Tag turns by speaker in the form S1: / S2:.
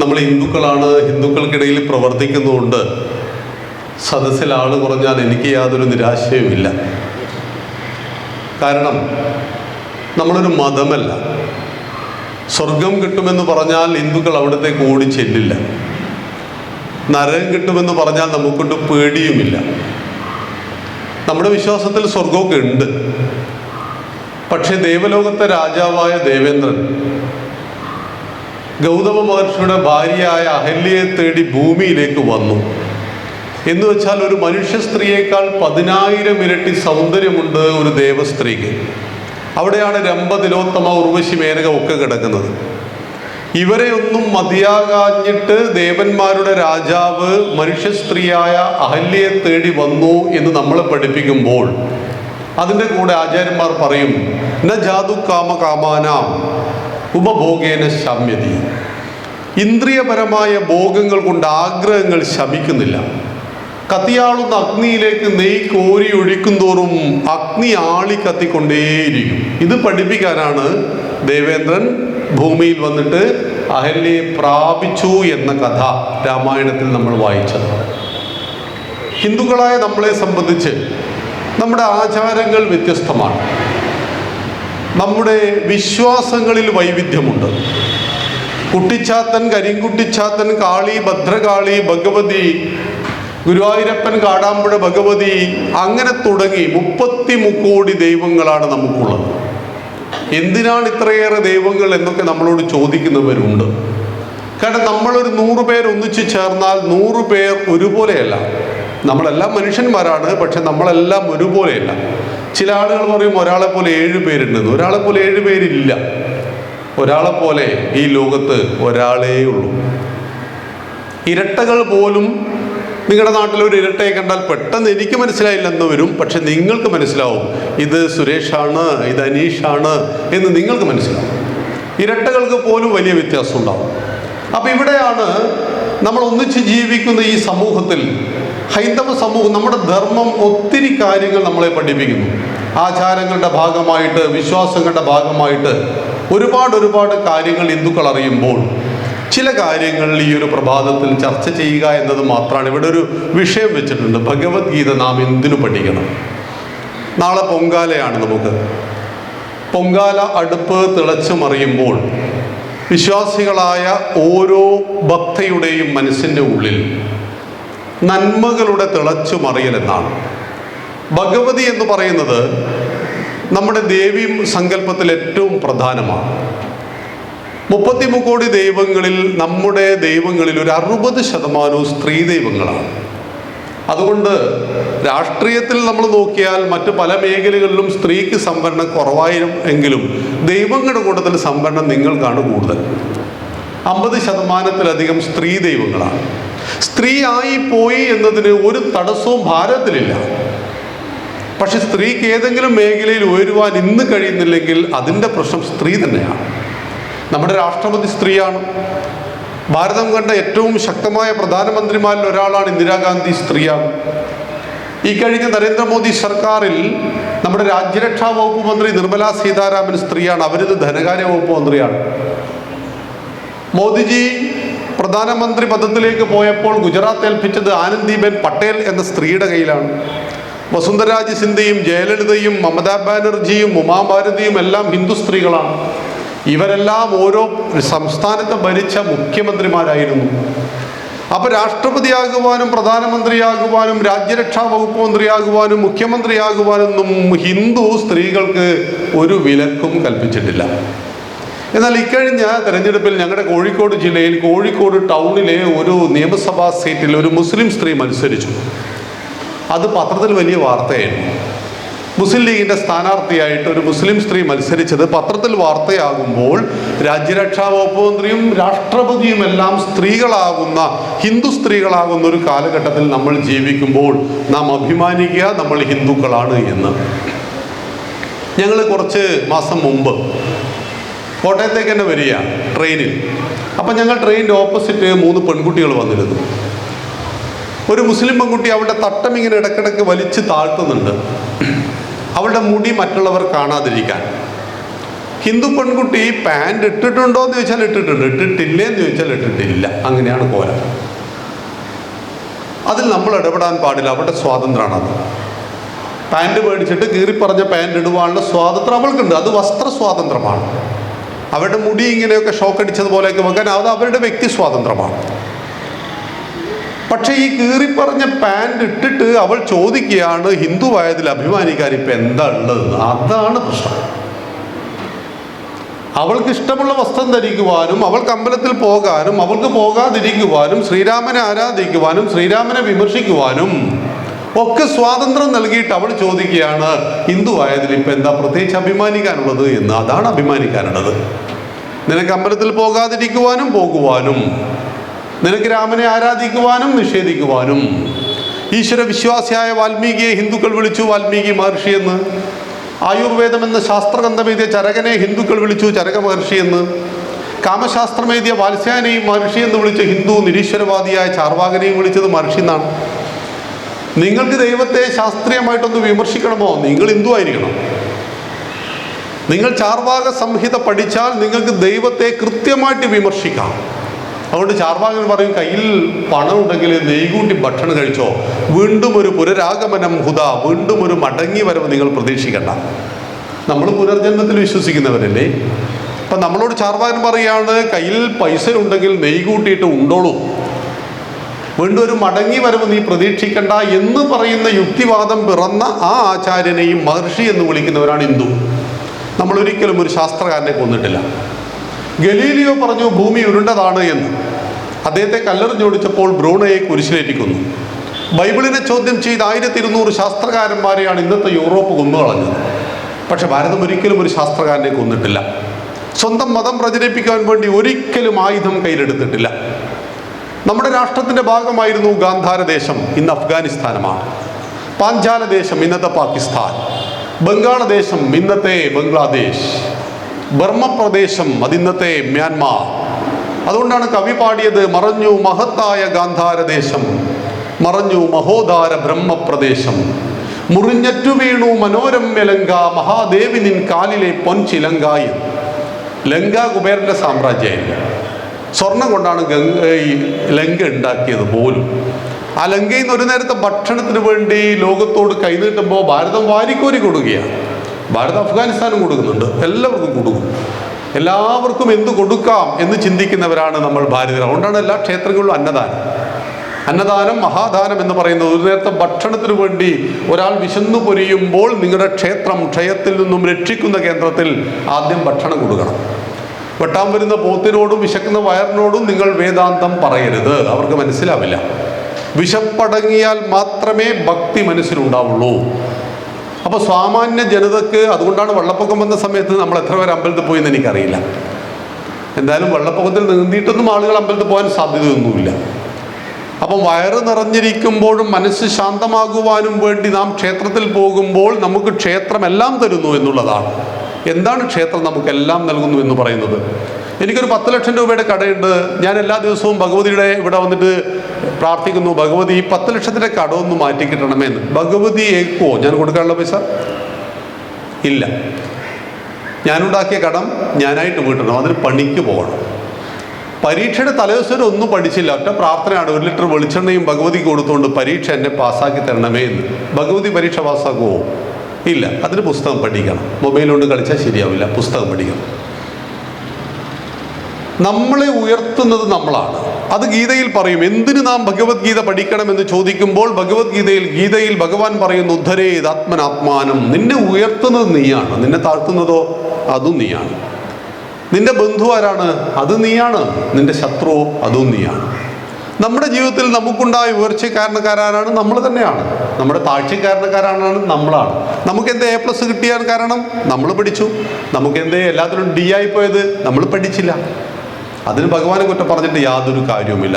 S1: നമ്മൾ ഹിന്ദുക്കളാണ് ഹിന്ദുക്കൾക്കിടയിൽ പ്രവർത്തിക്കുന്നുകൊണ്ട് സദസ്സിൽ ആൾ കുറഞ്ഞാൽ എനിക്ക് യാതൊരു നിരാശയുമില്ല. കാരണം നമ്മളൊരു മതമല്ല. സ്വർഗം കിട്ടുമെന്ന് പറഞ്ഞാൽ ഹിന്ദുക്കൾ അവിടത്തേക്ക് ഓടി ചെല്ലില്ല. നരകം കിട്ടുമെന്ന് പറഞ്ഞാൽ നമുക്കൊണ്ട് പേടിയുമില്ല. നമ്മുടെ വിശ്വാസത്തിൽ സ്വർഗമൊക്കെ ഉണ്ട്. പക്ഷേ ദേവലോകത്തെ രാജാവായ ദേവേന്ദ്രൻ ഗൗതമ മഹർഷിയുടെ ഭാര്യയായ അഹല്യയെ തേടി ഭൂമിയിലേക്ക് വന്നു. എന്ന് വെച്ചാൽ ഒരു മനുഷ്യ സ്ത്രീയേക്കാൾ പതിനായിരം ഇരട്ടി സൗന്ദര്യമുണ്ട് ഒരു ദേവസ്ത്രീക്ക്. അവിടെയാണ് രംഭ തിലോത്തമ ഉർവശി മേനക ഒക്കെ കിടക്കുന്നത്. ഇവരെ ഒന്നും മതിയാകാഞ്ഞിട്ട് ദേവന്മാരുടെ രാജാവ് മനുഷ്യ സ്ത്രീയായ അഹല്യയെ തേടി വന്നു എന്ന് നമ്മളെ പഠിപ്പിക്കുമ്പോൾ അതിന്റെ കൂടെ ആചാര്യന്മാർ പറയും ന ജാതു കാമ കാമാനാം ഉപഭോഗേന ശമ്യതി. ഇന്ദ്രിയപരമായ ഭോഗങ്ങൾ കൊണ്ട് ആഗ്രഹങ്ങൾ ശമിക്കുന്നില്ല. കത്തിയാളുന്ന അഗ്നിയിലേക്ക് നെയ് കോരി ഒഴിക്കും തോറും അഗ്നി ആളി കത്തിക്കൊണ്ടേയിരിക്കും. ഇത് പഠിപ്പിക്കാനാണ് ദേവേന്ദ്രൻ ഭൂമിയിൽ വന്നിട്ട് അഹല്യയെ പ്രാപിച്ചു എന്ന കഥ രാമായണത്തിൽ നമ്മൾ വായിച്ചത്. ഹിന്ദുക്കളായ നമ്മളെ സംബന്ധിച്ച് നമ്മുടെ ആചാരങ്ങൾ വ്യത്യസ്തമാണ്. നമ്മുടെ വിശ്വാസങ്ങളിൽ വൈവിധ്യമുണ്ട്. കുട്ടിച്ചാത്തൻ കരിങ്കുട്ടിച്ചാത്തൻ കാളി ഭദ്രകാളി ഭഗവതി ഗുരുവായൂരപ്പൻ കാടാമ്പുഴ ഭഗവതി അങ്ങനെ തുടങ്ങി മുപ്പത്തി മുക്കോടി ദൈവങ്ങളാണ് നമുക്കുള്ളത്. എന്തിനാണ് ഇത്രയേറെ ദൈവങ്ങൾ എന്നൊക്കെ നമ്മളോട് ചോദിക്കുന്നവരുണ്ട്. കാരണം നമ്മളൊരു നൂറ് പേർ ഒന്നിച്ചു ചേർന്നാൽ നൂറ് പേർ ഒരുപോലെയല്ല. നമ്മളെല്ലാം മനുഷ്യന്മാരാണ് പക്ഷെ നമ്മളെല്ലാം ഒരുപോലെയല്ല. ചില ആളുകൾ പറയും ഒരാളെ പോലെ ഏഴ് പേരുണ്ടെന്ന്. ഒരാളെ പോലെ ഏഴ് പേരില്ല. ഒരാളെ പോലെ ഈ ലോകത്ത് ഒരാളേ ഉള്ളൂ. ഇരട്ടകൾ പോലും നിങ്ങളുടെ നാട്ടിൽ ഒരു ഇരട്ടയെ കണ്ടാൽ പെട്ടെന്ന് എനിക്ക് മനസ്സിലായില്ലെന്ന് വരും. പക്ഷെ നിങ്ങൾക്ക് മനസ്സിലാവും ഇത് സുരേഷാണ് ഇത് അനീഷാണ് എന്ന് നിങ്ങൾക്ക് മനസ്സിലാവും. ഇരട്ടകൾക്ക് പോലും വലിയ വ്യത്യാസം ഉണ്ടാവും. അപ്പം ഇവിടെയാണ് നമ്മൾ ഒന്നിച്ച് ജീവിക്കുന്ന ഈ സമൂഹത്തിൽ ഹൈന്ദവ സമൂഹം നമ്മുടെ ധർമ്മം ഒത്തിരി കാര്യങ്ങൾ നമ്മളെ പഠിപ്പിക്കുന്നു. ആചാരങ്ങളുടെ ഭാഗമായിട്ട് വിശ്വാസങ്ങളുടെ ഭാഗമായിട്ട് ഒരുപാട് ഒരുപാട് കാര്യങ്ങൾ ഹിന്ദുക്കൾ അറിയുമ്പോൾ ചില കാര്യങ്ങൾ ഈ ഒരു പ്രഭാതത്തിൽ ചർച്ച ചെയ്യുക എന്നത് മാത്രമാണ്. ഇവിടെ ഒരു വിഷയം വെച്ചിട്ടുണ്ട്. ഭഗവത്ഗീത നാം എന്തിനു പഠിക്കണം? നാളെ പൊങ്കാലയാണ് നമുക്ക്. പൊങ്കാല അടുപ്പ് തിളച്ചു മറിയുമ്പോൾ വിശ്വാസികളായ ഓരോ ഭക്തയുടെയും മനസ്സിന്റെ ഉള്ളിൽ നന്മകളുടെ തിളച്ചു മറിയലെന്നാണ് ഭഗവതി എന്ന് പറയുന്നത് നമ്മുടെ ദേവി സങ്കല്പത്തിൽ ഏറ്റവും പ്രധാനമാണ്. മുപ്പത്തി കോടി ദൈവങ്ങളിൽ നമ്മുടെ ദൈവങ്ങളിൽ ഒരു അറുപത് ശതമാനവും സ്ത്രീ ദൈവങ്ങളാണ്. അതുകൊണ്ട് രാഷ്ട്രീയത്തിൽ നമ്മൾ നോക്കിയാൽ മറ്റ് പല മേഖലകളിലും സ്ത്രീക്ക് സംവരണം കുറവായും എങ്കിലും ദൈവങ്ങളുടെ കൂട്ടത്തിൽ സംവരണം നിങ്ങൾക്കാണ് കൂടുതൽ. അമ്പത് ശതമാനത്തിലധികം സ്ത്രീ ദൈവങ്ങളാണ്. സ്ത്രീ ആയി പോയി എന്നതിന് ഒരു തടസ്സവും ഭാരതത്തിലില്ല. പക്ഷെ സ്ത്രീക്ക് ഏതെങ്കിലും മേഖലയിൽ ഉയരുവാൻ ഇന്ന് കഴിയുന്നില്ലെങ്കിൽ അതിന്റെ പ്രശ്നം സ്ത്രീ തന്നെയാണ്. നമ്മുടെ രാഷ്ട്രപതി സ്ത്രീയാണ്. ഭാരതം കണ്ട ഏറ്റവും ശക്തമായ പ്രധാനമന്ത്രിമാരിൽ ഒരാളാണ് ഇന്ദിരാഗാന്ധി സ്ത്രീയാണ്. ഈ കഴിഞ്ഞ നരേന്ദ്രമോദി സർക്കാരിൽ നമ്മുടെ രാജ്യരക്ഷാ വകുപ്പ് മന്ത്രി നിർമ്മല സീതാരാമൻ സ്ത്രീയാണ്. അവരിത് ധനകാര്യ വകുപ്പ് മന്ത്രിയാണ്. മോദിജി പ്രധാനമന്ത്രി പദത്തിലേക്ക് പോയപ്പോൾ ഗുജറാത്ത് ഏൽപ്പിച്ചത് ആനന്ദിബെൻ പട്ടേൽ എന്ന സ്ത്രീയുടെ കയ്യിലാണ്. വസുന്ധരാജ് സിന്ധ്യയും ജയലളിതയും മമതാ ബാനർജിയും ഉമാഭാരതിയും എല്ലാം ഹിന്ദു സ്ത്രീകളാണ്. ഇവരെല്ലാം ഓരോ സംസ്ഥാനത്ത് ഭരിച്ച മുഖ്യമന്ത്രിമാരായിരുന്നു. അപ്പോൾ രാഷ്ട്രപതിയാകുവാനും പ്രധാനമന്ത്രിയാകുവാനും രാജ്യരക്ഷാ വകുപ്പ് മന്ത്രിയാകുവാനും മുഖ്യമന്ത്രിയാകുവാനൊന്നും ഹിന്ദു സ്ത്രീകൾക്ക് ഒരു വിലക്കും കൽപ്പിച്ചിട്ടില്ല. എന്നാൽ ഇക്കഴിഞ്ഞ തെരഞ്ഞെടുപ്പിൽ ഞങ്ങളുടെ കോഴിക്കോട് ജില്ലയിൽ കോഴിക്കോട് ടൗണിലെ ഒരു നിയമസഭാ സീറ്റിൽ ഒരു മുസ്ലിം സ്ത്രീ മത്സരിച്ചു. അത് പത്രത്തിൽ വലിയ വാർത്തയായിരുന്നു. മുസ്ലിം ലീഗിന്റെ സ്ഥാനാർത്ഥിയായിട്ട് ഒരു മുസ്ലിം സ്ത്രീ മത്സരിച്ചത് പത്രത്തിൽ വാർത്തയാകുമ്പോൾ രാജ്യരക്ഷാ വകുപ്പ് മന്ത്രിയും രാഷ്ട്രപതിയും എല്ലാം സ്ത്രീകളാകുന്ന ഹിന്ദു സ്ത്രീകളാകുന്ന ഒരു കാലഘട്ടത്തിൽ നമ്മൾ ജീവിക്കുമ്പോൾ നാം അഭിമാനിക്കുക നമ്മൾ ഹിന്ദുക്കളാണ് എന്ന്. ഞങ്ങൾ കുറച്ച് മാസം മുമ്പ് കോട്ടയത്തേക്ക് തന്നെ വരിക ട്രെയിനിൽ. അപ്പം ഞങ്ങൾ ട്രെയിനിന്റെ ഓപ്പോസിറ്റ് മൂന്ന് പെൺകുട്ടികൾ വന്നിരുന്നു. ഒരു മുസ്ലിം പെൺകുട്ടി അവളുടെ തട്ടം ഇങ്ങനെ ഇടക്കിടക്ക് വലിച്ച് താഴ്ത്തുന്നുണ്ട്. അവളുടെ മുടി മറ്റുള്ളവർ കാണാതിരിക്കാൻ. ഹിന്ദു പെൺകുട്ടി പാന്റ് ഇട്ടിട്ടുണ്ടോ എന്ന് ചോദിച്ചാൽ ഇട്ടിട്ടുണ്ട്. ഇട്ടിട്ടില്ലേ എന്ന് ചോദിച്ചാൽ ഇട്ടിട്ടില്ല. അങ്ങനെയാണ് കോലം. അതിൽ നമ്മൾ ഇടപെടാൻ പാടില്ല. അവരുടെ സ്വാതന്ത്ര്യമാണത്. പാന്റ് മേടിച്ചിട്ട് കീറിപ്പറഞ്ഞ പാന്റ് ഇടുവാനുള്ള സ്വാതന്ത്ര്യം അവൾക്കുണ്ട്. അത് വസ്ത്ര സ്വാതന്ത്ര്യമാണ്. അവരുടെ മുടി ഇങ്ങനെയൊക്കെ ഷോക്ക് അടിച്ചതുപോലെയൊക്കെ വെക്കാൻ അത് അവരുടെ വ്യക്തി സ്വാതന്ത്ര്യമാണ്. പക്ഷേ ഈ കീറിപ്പറഞ്ഞ പാന്റ് ഇട്ടിട്ട് അവൾ ചോദിക്കുകയാണ് ഹിന്ദുവായതിൽ അഭിമാനിക്കാൻ ഇപ്പം എന്താ ഉള്ളത് അതാണ് പ്രശ്നം. അവൾക്ക് ഇഷ്ടമുള്ള വസ്ത്രം ധരിക്കുവാനും അവൾക്ക് അമ്പലത്തിൽ പോകാനും അവൾക്ക് പോകാതിരിക്കുവാനും ശ്രീരാമനെ ആരാധിക്കുവാനും ശ്രീരാമനെ വിമർശിക്കുവാനും ഒക്കെ സ്വാതന്ത്ര്യം നൽകിയിട്ട് അവൾ ചോദിക്കുകയാണ് ഹിന്ദു ആയതിൽ ഇപ്പം എന്താ പ്രത്യേകിച്ച് അഭിമാനിക്കാനുള്ളത്? എന്ന്. അതാണ് അഭിമാനിക്കാനുള്ളത്. നിനക്ക് അമ്പലത്തിൽ പോകാതിരിക്കുവാനും പോകുവാനും നിനക്ക് രാമനെ ആരാധിക്കുവാനും നിഷേധിക്കുവാനും ഈശ്വര വിശ്വാസിയായ വാൽമീകിയെ ഹിന്ദുക്കൾ വിളിച്ചു വാൽമീകി മഹർഷി എന്ന്. ആയുർവേദം എന്ന ശാസ്ത്രഗ്രന്ഥമെഴുതിയ ചരകനെ ഹിന്ദുക്കൾ വിളിച്ചു ചരക മഹർഷി എന്ന്. കാമശാസ്ത്രമെഴുതിയ വാത്സ്യാനെയും മഹർഷി എന്ന് വിളിച്ച ഹിന്ദു നിരീശ്വരവാദിയായ ചാർവാകനെയും വിളിച്ചത് മഹർഷി എന്നാണ്. നിങ്ങൾക്ക് ദൈവത്തെ ശാസ്ത്രീയമായിട്ടൊന്ന് വിമർശിക്കണമോ? നിങ്ങൾ ഹിന്ദു ആയിരിക്കണം. നിങ്ങൾ ചാർവാക സംഹിത പഠിച്ചാൽ നിങ്ങൾക്ക് ദൈവത്തെ കൃത്യമായിട്ട് വിമർശിക്കാം. അതുകൊണ്ട് ചാർവാകൻ പറയും കയ്യിൽ പണം ഉണ്ടെങ്കിൽ നെയ്കൂട്ടി ഭക്ഷണം കഴിച്ചോ? വീണ്ടും ഒരു പുനരാഗമനം ഹുദ വീണ്ടും ഒരു മടങ്ങി വരവ് നിങ്ങൾ പ്രതീക്ഷിക്കണ്ട. നമ്മൾ പുനർജന്മത്തിൽ വിശ്വസിക്കുന്നവരല്ലേ? അപ്പം നമ്മളോട് ചാർവാകൻ പറയുകയാണ് കയ്യിൽ പൈസ ഉണ്ടെങ്കിൽ നെയ്കൂട്ടിയിട്ട് ഉണ്ടോളൂ. വീണ്ടും ഒരു മടങ്ങി വരവ് നീ പ്രതീക്ഷിക്കണ്ട എന്ന് പറയുന്ന യുക്തിവാദം പിറന്ന ആ ആചാര്യനെയും മഹർഷി എന്ന് വിളിക്കുന്നവരാണ് ഹിന്ദു. നമ്മൾ ഒരിക്കലും ഒരു ശാസ്ത്രകാരനെ കൊന്നിട്ടില്ല. ഗലീലിയോ പറഞ്ഞു ഭൂമി ഉരുണ്ടതാണ് എന്ന്. അദ്ദേഹത്തെ കല്ലെറിഞ്ഞോടിച്ചപ്പോൾ ബ്രൂണയെ കുരിശിലേറ്റിക്കുന്നു. ബൈബിളിനെ ചോദ്യം ചെയ്ത് ആയിരത്തി ഇരുന്നൂറ് ശാസ്ത്രകാരന്മാരെയാണ് ഇന്നത്തെ യൂറോപ്പ് കൊന്നുകളഞ്ഞത്. പക്ഷെ ഭാരതം ഒരിക്കലും ഒരു ശാസ്ത്രകാരനെ കൊന്നിട്ടില്ല. സ്വന്തം മതം പ്രചരിപ്പിക്കാൻ വേണ്ടി ഒരിക്കലും ആയുധം കയ്യിലെടുത്തിട്ടില്ല. നമ്മുടെ രാഷ്ട്രത്തിന്റെ ഭാഗമായിരുന്നു ഗാന്ധാര ദേശം ഇന്ന് അഫ്ഗാനിസ്ഥാനമാണ്. പാഞ്ചാല ദേശം ഇന്നത്തെ പാകിസ്ഥാൻ. ബംഗാളദേശം ഇന്നത്തെ ബംഗ്ലാദേശ്. ബർമ്മപ്രദേശം അതിന്നത്തെ മ്യാൻമാർ. അതുകൊണ്ടാണ് കവി പാടിയത് മറഞ്ഞു മഹത്തായ ഗാന്ധാര ദേശം മറഞ്ഞു മഹോദാര ബ്രഹ്മപ്രദേശം. മുറിഞ്ഞറ്റു വീണു മനോരമ്യ ലങ്ക മഹാദേവി നിൻ കാലിലെ പൊൻചിലങ്കായി ലങ്ക കുബേരന്റെ സാമ്രാജ്യമായില്ല സ്വർണം കൊണ്ടാണ് ഗംഗ ഈ ലങ്ക ഉണ്ടാക്കിയത് പോലും. ആ ലങ്കയിൽ നിന്ന് ഒരു നേരത്തെ ഭക്ഷണത്തിന് വേണ്ടി ലോകത്തോട് കൈനീട്ടുമ്പോൾ ഭാരതം വാരിക്കോരി കൊടുക്കുകയാണ്. ഭാരതം അഫ്ഗാനിസ്ഥാനും കൊടുക്കുന്നുണ്ട്. എല്ലാവർക്കും കൊടുക്കും. എല്ലാവർക്കും എന്ത് കൊടുക്കാം എന്ന് ചിന്തിക്കുന്നവരാണ് നമ്മൾ ഭാരതീയർ. അതുകൊണ്ടാണ് എല്ലാ ക്ഷേത്രങ്ങളിലും അന്നദാനം. അന്നദാനം മഹാദാനം എന്ന് പറയുന്നത് ഒരു നേരത്തെ ഭക്ഷണത്തിന് വേണ്ടി ഒരാൾ വിശന്നു പൊരിയുമ്പോൾ നിങ്ങളുടെ ക്ഷേത്രം ക്ഷയത്തിൽ നിന്നും രക്ഷിക്കുന്ന കേന്ദ്രത്തിൽ ആദ്യം ഭക്ഷണം കൊടുക്കണം. വെട്ടാൻ വരുന്ന പോത്തിനോടും വിശക്കുന്ന വയറിനോടും നിങ്ങൾ വേദാന്തം പറയരുത്. അവർക്ക് മനസ്സിലാവില്ല. വിശപ്പടങ്ങിയാൽ മാത്രമേ ഭക്തി മനസ്സിലുണ്ടാവുള്ളൂ. അപ്പോൾ സാമാന്യ ജനതക്ക് അതുകൊണ്ടാണ് വെള്ളപ്പൊക്കം വന്ന സമയത്ത് നമ്മൾ എത്ര പേര് അമ്പലത്തിൽ പോയി എന്ന് എനിക്കറിയില്ല. എന്തായാലും വെള്ളപ്പൊക്കത്തിൽ നീന്തിയിട്ടൊന്നും ആളുകൾ അമ്പലത്തിൽ പോകാൻ സാധ്യതയൊന്നുമില്ല. അപ്പം വയറ് നിറഞ്ഞിരിക്കുമ്പോഴും മനസ്സ് ശാന്തമാകുവാനും വേണ്ടി നാം ക്ഷേത്രത്തിൽ പോകുമ്പോൾ നമുക്ക് ക്ഷേത്രം എല്ലാം തരുന്നു എന്നുള്ളതാണ്. എന്താണ് ക്ഷേത്രം നമുക്കെല്ലാം നൽകുന്നു എന്ന് പറയുന്നത്? എനിക്കൊരു പത്ത് ലക്ഷം രൂപയുടെ കടയുണ്ട്. ഞാൻ എല്ലാ ദിവസവും ഭഗവതിയുടെ ഇവിടെ വന്നിട്ട് പ്രാർത്ഥിക്കുന്നു. ഭഗവതി ഈ പത്ത് ലക്ഷത്തിന്റെ ഒന്ന് മാറ്റി കിട്ടണമേ എന്ന് ഭഗവതി ഏക്കുവോ ഞാൻ കൊടുക്കാനുള്ള പൈസ? ഇല്ല. ഞാനുണ്ടാക്കിയ കടം ഞാനായിട്ട് വീട്ടണം അതിന് പണിക്ക് പോകണം. പരീക്ഷയുടെ തലേദിവസം ഒന്നും പഠിച്ചില്ല. ഒറ്റ പ്രാർത്ഥനയാണ്. ഒരു ലിറ്റർ വെളിച്ചെണ്ണയും ഭഗവതിക്ക് കൊടുത്തുകൊണ്ട് പരീക്ഷ എന്നെ പാസ്സാക്കി തരണമേ എന്ന്. ഭഗവതി പരീക്ഷ പാസ്സാക്കുമോ ഇല്ല. അതിന് പുസ്തകം പഠിക്കണം. മൊബൈൽ കൊണ്ട് കളിച്ചാൽ ശരിയാവില്ല. പുസ്തകം പഠിക്കണം. നമ്മളെ ഉയർത്തുന്നത് നമ്മളാണ്. അത് ഗീതയിൽ പറയും. എന്തിനു നാം ഭഗവത്ഗീത പഠിക്കണമെന്ന് ചോദിക്കുമ്പോൾ ഭഗവത്ഗീതയിൽ ഗീതയിൽ ഭഗവാൻ പറയുന്നു ഉദ്ധരേ ആത്മനാത്മാനം നിന്നെ ഉയർത്തുന്നത് നീയാണ്. നിന്നെ താഴ്ത്തുന്നതോ അതും നീയാണ്. നിന്റെ ബന്ധു ആരാണ് അത് നീയാണ്. നിന്റെ ശത്രുവോ അതും നീയാണ്. നമ്മുടെ ജീവിതത്തിൽ നമുക്കുണ്ടായ ഉയർച്ചക്കാരണക്കാരാണ് നമ്മൾ തന്നെയാണ്. നമ്മുടെ താഴ്ചക്കാരണക്കാരാണ് നമ്മളാണ്. നമുക്ക് എന്തേ എ പ്ലസ് കിട്ടിയാൻ കാരണം നമ്മൾ പഠിച്ചു. നമുക്ക് എന്തേ എല്ലാത്തിലും ഡി ആയി പോയത് നമ്മൾ പഠിച്ചില്ല. അതിന് ഭഗവാനെ കുറ്റം പറഞ്ഞിട്ട് യാതൊരു കാര്യവുമില്ല.